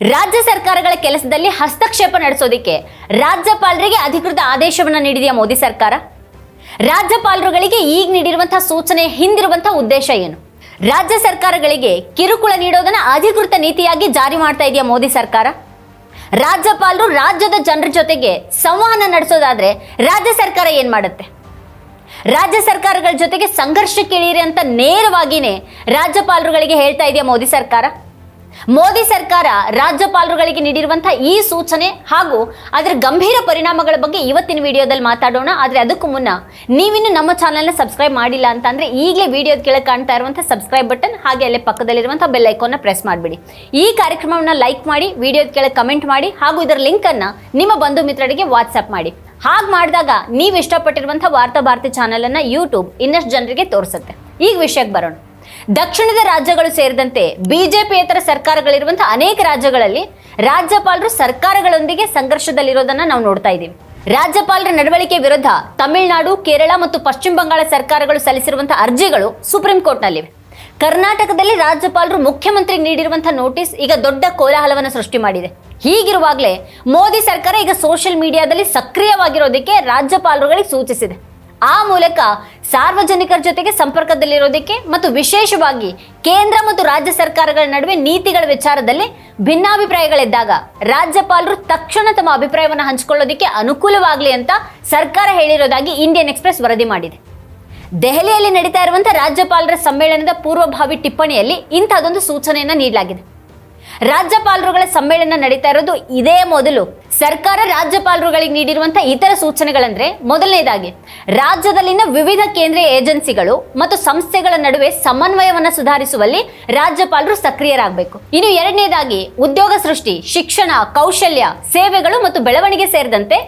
ರಾಜ್ಯ ಸರ್ಕಾರಗಳ ಕೆಲಸದಲ್ಲಿ ಹಸ್ತಕ್ಷೇಪ ನಡೆಸೋದಿಕ್ಕೆ ರಾಜ್ಯಪಾಲರಿಗೆ ಅಧಿಕೃತ ಆದೇಶವನ್ನು ನೀಡಿದೆಯಾ ಮೋದಿ ಸರ್ಕಾರ? ರಾಜ್ಯಪಾಲರುಗಳಿಗೆ ಈಗ ನೀಡಿರುವಂತಹ ಸೂಚನೆ, ಹಿಂದಿರುವಂತಹ ಉದ್ದೇಶ ಏನು? ರಾಜ್ಯ ಸರ್ಕಾರಗಳಿಗೆ ಕಿರುಕುಳ ನೀಡೋದನ್ನ ಅಧಿಕೃತ ನೀತಿಯಾಗಿ ಜಾರಿ ಮಾಡ್ತಾ ಇದೆಯಾ ಮೋದಿ ಸರ್ಕಾರ? ರಾಜ್ಯಪಾಲರು ರಾಜ್ಯದ ಜನರ ಜೊತೆಗೆ ಸಂವಹನ ನಡೆಸೋದಾದ್ರೆ ರಾಜ್ಯ ಸರ್ಕಾರ ಏನ್ ಮಾಡುತ್ತೆ? ರಾಜ್ಯ ಸರ್ಕಾರಗಳ ಜೊತೆಗೆ ಸಂಘರ್ಷಕ್ಕೆ ಇಳೀರಿ ಅಂತ ನೇರವಾಗಿನೇ ರಾಜ್ಯಪಾಲರುಗಳಿಗೆ ಹೇಳ್ತಾ ಇದೆಯಾ ಮೋದಿ ಸರ್ಕಾರ? ಮೋದಿ ಸರ್ಕಾರ ರಾಜ್ಯಪಾಲರುಗಳಿಗೆ ನೀಡಿರುವಂತಹ ಈ ಸೂಚನೆ ಹಾಗೂ ಅದರ ಗಂಭೀರ ಪರಿಣಾಮಗಳ ಬಗ್ಗೆ ಇವತ್ತಿನ ವಿಡಿಯೋದಲ್ಲಿ ಮಾತಾಡೋಣ. ಆದರೆ ಅದಕ್ಕೂ ಮುನ್ನ ನೀವಿನ್ನು ನಮ್ಮ ಚಾನಲ್ನ ಸಬ್ಸ್ಕ್ರೈಬ್ ಮಾಡಿಲ್ಲ ಅಂತಂದ್ರೆ ಈಗಲೇ ವಿಡಿಯೋದ ಕೆಳಗೆ ಕಾಣ್ತಾ ಇರುವಂಥ ಸಬ್ಸ್ಕ್ರೈಬ್ ಬಟನ್ ಹಾಗೆ ಅಲ್ಲೇ ಪಕ್ಕದಲ್ಲಿರುವಂಥ ಬೆಲ್ ಐಕಾನ್ನ ಪ್ರೆಸ್ ಮಾಡಿಬಿಡಿ. ಈ ಕಾರ್ಯಕ್ರಮವನ್ನು ಲೈಕ್ ಮಾಡಿ ವಿಡಿಯೋದ ಕೆಳಗೆ ಕಮೆಂಟ್ ಮಾಡಿ ಹಾಗೂ ಇದರ ಲಿಂಕನ್ನು ನಿಮ್ಮ ಬಂಧು ಮಿತ್ರರಿಗೆ ವಾಟ್ಸಪ್ ಮಾಡಿ. ಹಾಗೆ ಮಾಡಿದಾಗ ನೀವು ಇಷ್ಟಪಟ್ಟಿರುವಂಥ ವಾರ್ತಾ ಭಾರತಿ ಚಾನಲನ್ನು ಯೂಟ್ಯೂಬ್ ಇನ್ನಷ್ಟು ಜನರಿಗೆ ತೋರಿಸುತ್ತೆ. ಈಗ ವಿಷಯಕ್ಕೆ ಬರೋಣ. ದಕ್ಷಿಣದ ರಾಜ್ಯಗಳು ಸೇರಿದಂತೆ ಬಿಜೆಪಿಯೇತರ ಸರ್ಕಾರಗಳಿರುವಂತಹ ಅನೇಕ ರಾಜ್ಯಗಳಲ್ಲಿ ರಾಜ್ಯಪಾಲರು ಸರ್ಕಾರಗಳೊಂದಿಗೆ ಸಂಘರ್ಷದಲ್ಲಿರೋದನ್ನ ನಾವು ನೋಡ್ತಾ ಇದ್ದೀವಿ. ರಾಜ್ಯಪಾಲರ ನಡವಳಿಕೆ ವಿರುದ್ಧ ತಮಿಳುನಾಡು, ಕೇರಳ ಮತ್ತು ಪಶ್ಚಿಮ ಬಂಗಾಳ ಸರ್ಕಾರಗಳು ಸಲ್ಲಿಸಿರುವಂತಹ ಅರ್ಜಿಗಳು ಸುಪ್ರೀಂ ಕೋರ್ಟ್ನಲ್ಲಿವೆ. ಕರ್ನಾಟಕದಲ್ಲಿ ರಾಜ್ಯಪಾಲರು ಮುಖ್ಯಮಂತ್ರಿ ನೀಡಿರುವಂತಹ ನೋಟಿಸ್ ಈಗ ದೊಡ್ಡ ಕೋಲಾಹಲವನ್ನು ಸೃಷ್ಟಿ ಮಾಡಿದೆ. ಹೀಗಿರುವಾಗಲೇ ಮೋದಿ ಸರ್ಕಾರ ಈಗ ಸೋಷಿಯಲ್ ಮೀಡಿಯಾದಲ್ಲಿ ಸಕ್ರಿಯವಾಗಿರೋದಕ್ಕೆ ರಾಜ್ಯಪಾಲರುಗಳಿಗೆ ಸೂಚಿಸಿದೆ. ಆ ಮೂಲಕ ಸಾರ್ವಜನಿಕರ ಜೊತೆಗೆ ಸಂಪರ್ಕದಲ್ಲಿರೋದಕ್ಕೆ ಮತ್ತು ವಿಶೇಷವಾಗಿ ಕೇಂದ್ರ ಮತ್ತು ರಾಜ್ಯ ಸರ್ಕಾರಗಳ ನಡುವೆ ನೀತಿಗಳ ವಿಚಾರದಲ್ಲಿ ಭಿನ್ನಾಭಿಪ್ರಾಯಗಳಿದ್ದಾಗ ರಾಜ್ಯಪಾಲರು ತಕ್ಷಣ ತಮ್ಮ ಅಭಿಪ್ರಾಯವನ್ನು ಹಂಚಿಕೊಳ್ಳೋದಕ್ಕೆ ಅನುಕೂಲವಾಗಲಿ ಅಂತ ಸರ್ಕಾರ ಹೇಳಿರೋದಾಗಿ ಇಂಡಿಯನ್ ಎಕ್ಸ್ಪ್ರೆಸ್ ವರದಿ ಮಾಡಿದೆ. ದೆಹಲಿಯಲ್ಲಿ ನಡೀತಾ ಇರುವಂತಹ ರಾಜ್ಯಪಾಲರ ಸಮ್ಮೇಳನದ ಪೂರ್ವಭಾವಿ ಟಿಪ್ಪಣಿಯಲ್ಲಿ ಇಂಥದ್ದೊಂದು ಸೂಚನೆಯನ್ನು ನೀಡಲಾಗಿದೆ. ರಾಜ್ಯಪಾಲರುಗಳ ಸಮ್ಮೇಳನ ನಡೀತಾ ಇರೋದು ಇದೇ ಮೊದಲು ಸರ್ಕಾರ ರಾಜ್ಯಪಾಲರುಗಳಿಗೆ ನೀಡಿರುವಂತಹ ಇತರ ಸೂಚನೆಗಳಂದ್ರೆ ಮೊದಲನೇದಾಗಿ, ರಾಜ್ಯದಲ್ಲಿನ ವಿವಿಧ ಕೇಂದ್ರೀಯ ಏಜೆನ್ಸಿಗಳು ಮತ್ತು ಸಂಸ್ಥೆಗಳ ನಡುವೆ ಸಮನ್ವಯವನ್ನು ಸುಧಾರಿಸುವಲ್ಲಿ ರಾಜ್ಯಪಾಲರು ಸಕ್ರಿಯರಾಗಬೇಕು. ಇನ್ನು ಎರಡನೇದಾಗಿ, ಉದ್ಯೋಗ ಸೃಷ್ಟಿ, ಶಿಕ್ಷಣ, ಕೌಶಲ್ಯ, ಸೇವೆಗಳು ಮತ್ತು ಬೆಳವಣಿಗೆ ಸೇರಿದಂತೆ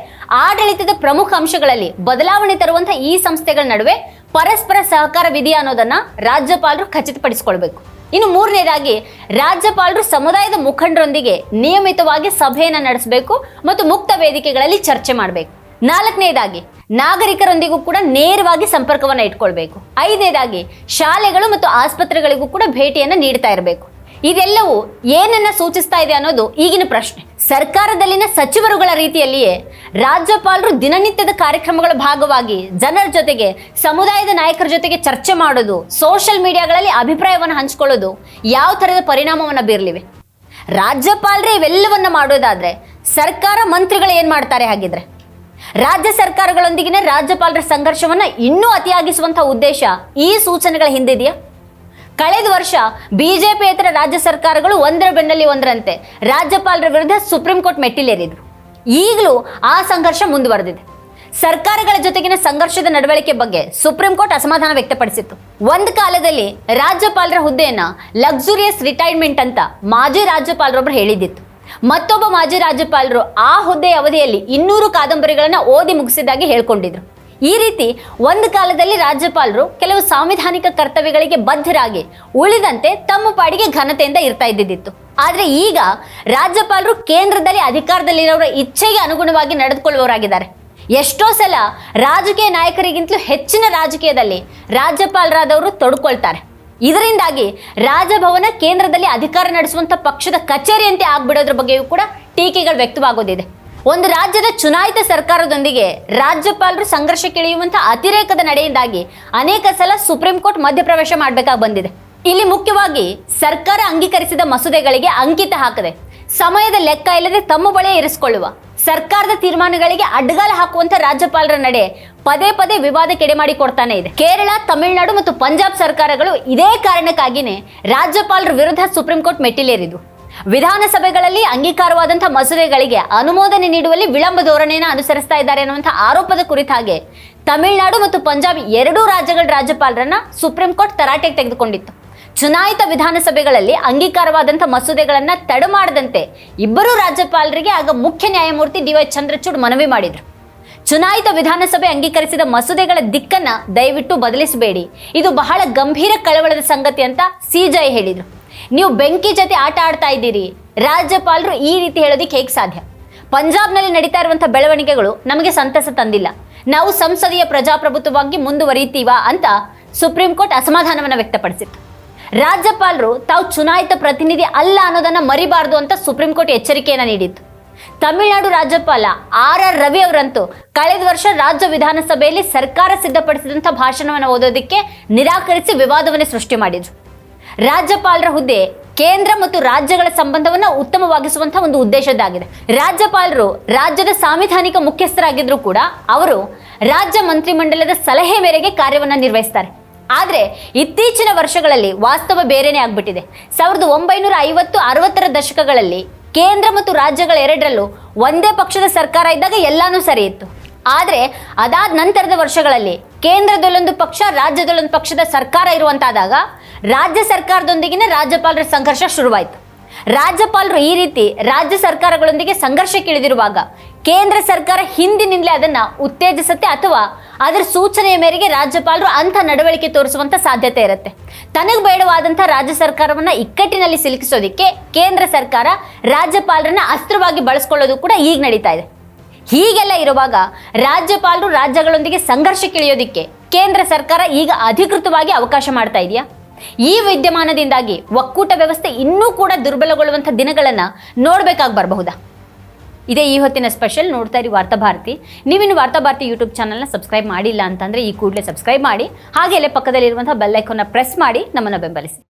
ಆಡಳಿತದ ಪ್ರಮುಖ ಅಂಶಗಳಲ್ಲಿ ಬದಲಾವಣೆ ತರುವಂತಹ ಈ ಸಂಸ್ಥೆಗಳ ನಡುವೆ ಪರಸ್ಪರ ಸಹಕಾರ ವಿಧಿ ಅನ್ನೋದನ್ನ ರಾಜ್ಯಪಾಲರು ಖಚಿತಪಡಿಸಿಕೊಳ್ಬೇಕು. ಇನ್ನು ಮೂರನೇದಾಗಿ, ರಾಜ್ಯಪಾಲರು ಸಮುದಾಯದ ಮುಖಂಡರೊಂದಿಗೆ ನಿಯಮಿತವಾಗಿ ಸಭೆಯನ್ನು ನಡೆಸಬೇಕು ಮತ್ತು ಮುಕ್ತ ವೇದಿಕೆಗಳಲ್ಲಿ ಚರ್ಚೆ ಮಾಡಬೇಕು. ನಾಲ್ಕನೇದಾಗಿ, ನಾಗರಿಕರೊಂದಿಗೂ ಕೂಡ ನೇರವಾಗಿ ಸಂಪರ್ಕವನ್ನು ಇಟ್ಕೊಳ್ಬೇಕು. ಐದನೇದಾಗಿ, ಶಾಲೆಗಳು ಮತ್ತು ಆಸ್ಪತ್ರೆಗಳಿಗೂ ಕೂಡ ಭೇಟಿಯನ್ನು ನೀಡ್ತಾ ಇರಬೇಕು. ಇದೆಲ್ಲವೂ ಏನನ್ನ ಸೂಚಿಸ್ತಾ ಇದೆ ಅನ್ನೋದು ಈಗಿನ ಪ್ರಶ್ನೆ. ಸರ್ಕಾರದಲ್ಲಿನ ಸಚಿವರುಗಳ ರೀತಿಯಲ್ಲಿಯೇ ರಾಜ್ಯಪಾಲರು ದಿನನಿತ್ಯದ ಕಾರ್ಯಕ್ರಮಗಳ ಭಾಗವಾಗಿ ಜನರ ಜೊತೆಗೆ ಸಮುದಾಯದ ನಾಯಕರ ಜೊತೆಗೆ ಚರ್ಚೆ ಮಾಡೋದು ಸೋಷಿಯಲ್ ಮೀಡಿಯಾಗಳಲ್ಲಿ ಅಭಿಪ್ರಾಯವನ್ನು ಹಂಚಿಕೊಳ್ಳೋದು ಯಾವ ಥರದ ಪರಿಣಾಮವನ್ನು ಬೀರಲಿವೆ? ರಾಜ್ಯಪಾಲರೇ ಇವೆಲ್ಲವನ್ನ ಮಾಡೋದಾದ್ರೆ ಸರ್ಕಾರ ಮಂತ್ರಿಗಳು ಏನು ಮಾಡ್ತಾರೆ ಹಾಗಿದ್ರೆ? ರಾಜ್ಯ ಸರ್ಕಾರಗಳೊಂದಿಗಿನ ರಾಜ್ಯಪಾಲರ ಸಂಘರ್ಷವನ್ನ ಇನ್ನೂ ಅತಿಯಾಗಿಸುವಂಥ ಉದ್ದೇಶ ಈ ಸೂಚನೆಗಳ ಹಿಂದಿದೆಯಾ? ಕಳೆದ ವರ್ಷ ಬಿಜೆಪಿಯೇತರ ರಾಜ್ಯ ಸರ್ಕಾರಗಳು ಒಂದರ ಬೆನ್ನಲ್ಲಿ ಒಂದರಂತೆ. ರಾಜ್ಯಪಾಲರ ವಿರುದ್ಧ ಸುಪ್ರೀಂ ಕೋರ್ಟ್ ಮೆಟ್ಟಿಲೇರಿದ್ರು. ಈಗಲೂ ಆ ಸಂಘರ್ಷ ಮುಂದುವರೆದಿದೆ. ಸರ್ಕಾರಗಳ ಜೊತೆಗಿನ ಸಂಘರ್ಷದ ನಡವಳಿಕೆ ಬಗ್ಗೆ ಸುಪ್ರೀಂ ಕೋರ್ಟ್ ಅಸಮಾಧಾನ ವ್ಯಕ್ತಪಡಿಸಿತ್ತು. ಒಂದು ಕಾಲದಲ್ಲಿ ರಾಜ್ಯಪಾಲರ ಹುದ್ದೆಯನ್ನ ಲಕ್ಸುರಿಯಸ್ ರಿಟೈರ್ಮೆಂಟ್ ಅಂತ ಮಾಜಿ ರಾಜ್ಯಪಾಲರೊಬ್ಬರು ಹೇಳಿದ್ದಿತ್ತು. ಮತ್ತೊಬ್ಬ ಮಾಜಿ ರಾಜ್ಯಪಾಲರು ಆ ಹುದ್ದೆಯ ಅವಧಿಯಲ್ಲಿ ಇನ್ನೂರು ಕಾದಂಬರಿಗಳನ್ನು ಓದಿ ಮುಗಿಸಿದಾಗಿ ಹೇಳ್ಕೊಂಡಿದ್ರು. ಈ ರೀತಿ ಒಂದು ಕಾಲದಲ್ಲಿ ರಾಜ್ಯಪಾಲರು ಕೆಲವು ಸಾಂವಿಧಾನಿಕ ಕರ್ತವ್ಯಗಳಿಗೆ ಬದ್ಧರಾಗಿ ಉಳಿದಂತೆ ತಮ್ಮ ಪಾಡಿಗೆ ಘನತೆಯಿಂದ ಇರ್ತಾ ಇದ್ದಿದ್ದಿತ್ತು. ಆದರೆ ಈಗ ರಾಜ್ಯಪಾಲರು ಕೇಂದ್ರದಲ್ಲಿ ಅಧಿಕಾರದಲ್ಲಿರೋರ ಇಚ್ಛೆಗೆ ಅನುಗುಣವಾಗಿ ನಡೆದುಕೊಳ್ಳುವವರಾಗಿದ್ದಾರೆ. ಎಷ್ಟೋ ಸಲ ರಾಜಕೀಯ ನಾಯಕರಿಗಿಂತಲೂ ಹೆಚ್ಚಿನ ರಾಜಕೀಯದಲ್ಲಿ ರಾಜ್ಯಪಾಲರಾದವರು ತೊಡ್ಕೊಳ್ತಾರೆ. ಇದರಿಂದಾಗಿ ರಾಜಭವನ ಕೇಂದ್ರದಲ್ಲಿ ಅಧಿಕಾರ ನಡೆಸುವಂತ ಪಕ್ಷದ ಕಚೇರಿಯಂತೆ ಆಗ್ಬಿಡೋದ್ರ ಬಗ್ಗೆಯೂ ಕೂಡ ಟೀಕೆಗಳು ವ್ಯಕ್ತವಾಗೋದಿದೆ. ಒಂದು ರಾಜ್ಯದ ಚುನಾಯಿತ ಸರ್ಕಾರದೊಂದಿಗೆ ರಾಜ್ಯಪಾಲರು ಸಂಘರ್ಷಕ್ಕಿಳಿಯುವಂತಹ ಅತಿರೇಕದ ನಡೆಯಿಂದಾಗಿ ಅನೇಕ ಸಲ ಸುಪ್ರೀಂ ಕೋರ್ಟ್ ಮಧ್ಯಪ್ರವೇಶ ಮಾಡಬೇಕಾಗಿ ಬಂದಿದೆ. ಇಲ್ಲಿ ಮುಖ್ಯವಾಗಿ ಸರ್ಕಾರ ಅಂಗೀಕರಿಸಿದ ಮಸೂದೆಗಳಿಗೆ ಅಂಕಿತ ಹಾಕದೆ, ಸಮಯದ ಲೆಕ್ಕ ಇಲ್ಲದೆ ತಮ್ಮ ಬಳಿಯೇ ಇರಿಸಿಕೊಳ್ಳುವ, ಸರ್ಕಾರದ ತೀರ್ಮಾನಗಳಿಗೆ ಅಡ್ಡಗಾಲ ಹಾಕುವಂತ ರಾಜ್ಯಪಾಲರ ನಡೆ ಪದೇ ಪದೇ ವಿವಾದಕ್ಕೆ ಮಾಡಿ ಕೊಡ್ತಾನೆ ಇದೆ. ಕೇರಳ, ತಮಿಳುನಾಡು ಮತ್ತು ಪಂಜಾಬ್ ಸರ್ಕಾರಗಳು ಇದೇ ಕಾರಣಕ್ಕಾಗಿನೇ ರಾಜ್ಯಪಾಲರ ವಿರುದ್ಧ ಸುಪ್ರೀಂ ಕೋರ್ಟ್ ಮೆಟ್ಟಿಲೇರಿದ್ವು ವಿಧಾನಸಭೆಗಳಲ್ಲಿ ಅಂಗೀಕಾರವಾದಂತಹ ಮಸೂದೆಗಳಿಗೆ ಅನುಮೋದನೆ ನೀಡುವಲ್ಲಿ ವಿಳಂಬ ಧೋರಣೆಯನ್ನು ಅನುಸರಿಸ್ತಾ ಇದ್ದಾರೆ ಅನ್ನುವಂಥ ಆರೋಪದ ಕುರಿತಾಗೆ ತಮಿಳುನಾಡು ಮತ್ತು ಪಂಜಾಬ್ ಎರಡೂ ರಾಜ್ಯಗಳ ರಾಜ್ಯಪಾಲರನ್ನ ಸುಪ್ರೀಂ ಕೋರ್ಟ್ ತರಾಟೆಗೆ ತೆಗೆದುಕೊಂಡಿತ್ತು. ಚುನಾಯಿತ ವಿಧಾನಸಭೆಗಳಲ್ಲಿ ಅಂಗೀಕಾರವಾದಂಥ ಮಸೂದೆಗಳನ್ನು ತಡೆ ಮಾಡದಂತೆ ಇಬ್ಬರೂ ರಾಜ್ಯಪಾಲರಿಗೆ ಆಗ ಮುಖ್ಯ ನ್ಯಾಯಮೂರ್ತಿ ಡಿ ವೈ ಚಂದ್ರಚೂಡ್ ಮನವಿ ಮಾಡಿದ್ರು. ಚುನಾಯಿತ ವಿಧಾನಸಭೆ ಅಂಗೀಕರಿಸಿದ ಮಸೂದೆಗಳ ದಿಕ್ಕನ್ನ ದಯವಿಟ್ಟು ಬದಲಿಸಬೇಡಿ. ಇದು ಬಹಳ ಗಂಭೀರ ಕಳವಳದ ಸಂಗತಿ ಅಂತ ಸಿಜೈ ಹೇಳಿದ್ರು. ನೀವು ಬೆಂಕಿ ಜೊತೆ ಆಟ ಆಡ್ತಾ ಇದ್ದೀರಿ. ರಾಜ್ಯಪಾಲರು ಈ ರೀತಿ ಹೇಳೋದಿಕ್ಕೆ ಹೇಗೆ ಸಾಧ್ಯ? ಪಂಜಾಬ್ನಲ್ಲಿ ನಡೀತಾ ಇರುವಂಥ ಬೆಳವಣಿಗೆಗಳು ನಮಗೆ ಸಂತಸ ತಂದಿಲ್ಲ. ನಾವು ಸಂಸದೀಯ ಪ್ರಜಾಪ್ರಭುತ್ವವಾಗಿ ಮುಂದುವರಿತೀವಾ ಅಂತ ಸುಪ್ರೀಂ ಕೋರ್ಟ್ ಅಸಮಾಧಾನವನ್ನು ವ್ಯಕ್ತಪಡಿಸಿತ್ತು. ರಾಜ್ಯಪಾಲರು ತಾವು ಚುನಾಯಿತ ಪ್ರತಿನಿಧಿ ಅಲ್ಲ ಅನ್ನೋದನ್ನ ಮರಿಬಾರದು ಅಂತ ಸುಪ್ರೀಂ ಕೋರ್ಟ್ ಎಚ್ಚರಿಕೆಯನ್ನು ನೀಡಿತ್ತು. ತಮಿಳುನಾಡು ರಾಜ್ಯಪಾಲ ಆರ್ ಆರ್ ರವಿ ಅವರಂತೂ ಕಳೆದ ವರ್ಷ ರಾಜ್ಯ ವಿಧಾನಸಭೆಯಲ್ಲಿ ಸರ್ಕಾರ ಸಿದ್ಧಪಡಿಸಿದಂಥ ಭಾಷಣವನ್ನು ಓದೋದಕ್ಕೆ ನಿರಾಕರಿಸಿ ವಿವಾದವನ್ನೇ ಸೃಷ್ಟಿ ಮಾಡಿದ್ರು. ರಾಜ್ಯಪಾಲರ ಹುದ್ದೆ ಕೇಂದ್ರ ಮತ್ತು ರಾಜ್ಯಗಳ ಸಂಬಂಧವನ್ನು ಉತ್ತಮವಾಗಿಸುವಂತಹ ಒಂದು ಉದ್ದೇಶದ್ದಾಗಿದೆ. ರಾಜ್ಯಪಾಲರು ರಾಜ್ಯದ ಸಾಂವಿಧಾನಿಕ ಮುಖ್ಯಸ್ಥರಾಗಿದ್ರು ಕೂಡ ಅವರು ರಾಜ್ಯ ಮಂತ್ರಿಮಂಡಲದ ಸಲಹೆ ಮೇರೆಗೆ ಕಾರ್ಯವನ್ನು ನಿರ್ವಹಿಸ್ತಾರೆ. ಆದರೆ ಇತ್ತೀಚಿನ ವರ್ಷಗಳಲ್ಲಿ ವಾಸ್ತವ ಬೇರೆನೇ ಆಗ್ಬಿಟ್ಟಿದೆ. ಸಾವಿರದ ಒಂಬೈನೂರ ಐವತ್ತು ಅರವತ್ತರ ದಶಕಗಳಲ್ಲಿ ಕೇಂದ್ರ ಮತ್ತು ರಾಜ್ಯಗಳ ಎರಡರಲ್ಲೂ ಒಂದೇ ಪಕ್ಷದ ಸರ್ಕಾರ ಇದ್ದಾಗ ಎಲ್ಲಾನು ಸರಿ ಇತ್ತು. ಆದರೆ ಅದಾದ ನಂತರದ ವರ್ಷಗಳಲ್ಲಿ ಕೇಂದ್ರದಲ್ಲೊಂದು ಪಕ್ಷ ರಾಜ್ಯದಲ್ಲೊಂದು ಪಕ್ಷದ ಸರ್ಕಾರ ಇರುವಂತಾದಾಗ ರಾಜ್ಯ ಸರ್ಕಾರದೊಂದಿಗಿನ ರಾಜ್ಯಪಾಲರ ಸಂಘರ್ಷ ಶುರುವಾಯಿತು. ರಾಜ್ಯಪಾಲರು ಈ ರೀತಿ ರಾಜ್ಯ ಸರ್ಕಾರಗಳೊಂದಿಗೆ ಸಂಘರ್ಷಕ್ಕಿಳಿದಿರುವಾಗ ಕೇಂದ್ರ ಸರ್ಕಾರ ಹಿಂದಿನಿಂದಲೇ ಅದನ್ನ ಉತ್ತೇಜಿಸುತ್ತೆ ಅಥವಾ ಅದರ ಸೂಚನೆಯ ಮೇರೆಗೆ ರಾಜ್ಯಪಾಲರು ಅಂಥ ನಡವಳಿಕೆ ತೋರಿಸುವಂತ ಸಾಧ್ಯತೆ ಇರುತ್ತೆ. ತನಗೆ ಬೇಡವಾದಂಥ ರಾಜ್ಯ ಸರ್ಕಾರವನ್ನ ಇಕ್ಕಟ್ಟಿನಲ್ಲಿ ಸಿಲುಕಿಸೋದಿಕ್ಕೆ ಕೇಂದ್ರ ಸರ್ಕಾರ ರಾಜ್ಯಪಾಲರನ್ನ ಅಸ್ತ್ರವಾಗಿ ಬಳಸ್ಕೊಳ್ಳೋದು ಕೂಡ ಈಗ ನಡೀತಾ ಇದೆ. ಹೀಗೆಲ್ಲ ಇರುವಾಗ ರಾಜ್ಯಪಾಲರು ರಾಜ್ಯಗಳೊಂದಿಗೆ ಸಂಘರ್ಷಕ್ಕಿಳಿಯೋದಿಕ್ಕೆ ಕೇಂದ್ರ ಸರ್ಕಾರ ಈಗ ಅಧಿಕೃತವಾಗಿ ಅವಕಾಶ ಮಾಡ್ತಾ ಇದೆಯಾ? ಈ ವಿದ್ಯಮಾನದಿಂದಾಗಿ ಒಕ್ಕೂಟ ವ್ಯವಸ್ಥೆ ಇನ್ನೂ ಕೂಡ ದುರ್ಬಲಗೊಳ್ಳುವಂಥ ದಿನಗಳನ್ನು ನೋಡಬೇಕಾಗಿ ಬರಬಹುದಾ? ಇದೇ ಈ ಹೊತ್ತಿನ ಸ್ಪೆಷಲ್ ನೋಡ್ತಾ ಇರಿ ವಾರ್ತಾಭಾರತಿ ನೀವಿನ್ನು ವಾರ್ತಾಭಾರತಿ ಯೂಟ್ಯೂಬ್ ಚಾನಲ್ನ ಸಬ್ಸ್ಕ್ರೈಬ್ ಮಾಡಿಲ್ಲ ಅಂತಂದ್ರೆ ಈ ಕೂಡಲೇ ಸಬ್ಸ್ಕ್ರೈಬ್ ಮಾಡಿ, ಹಾಗೆ ಅಲ್ಲೇ ಪಕ್ಕದಲ್ಲಿರುವಂತಹ ಬೆಲ್ ಐಕಾನ್ನ ಪ್ರೆಸ್ ಮಾಡಿ ನಮ್ಮನ್ನು ಬೆಂಬಲಿಸಿ.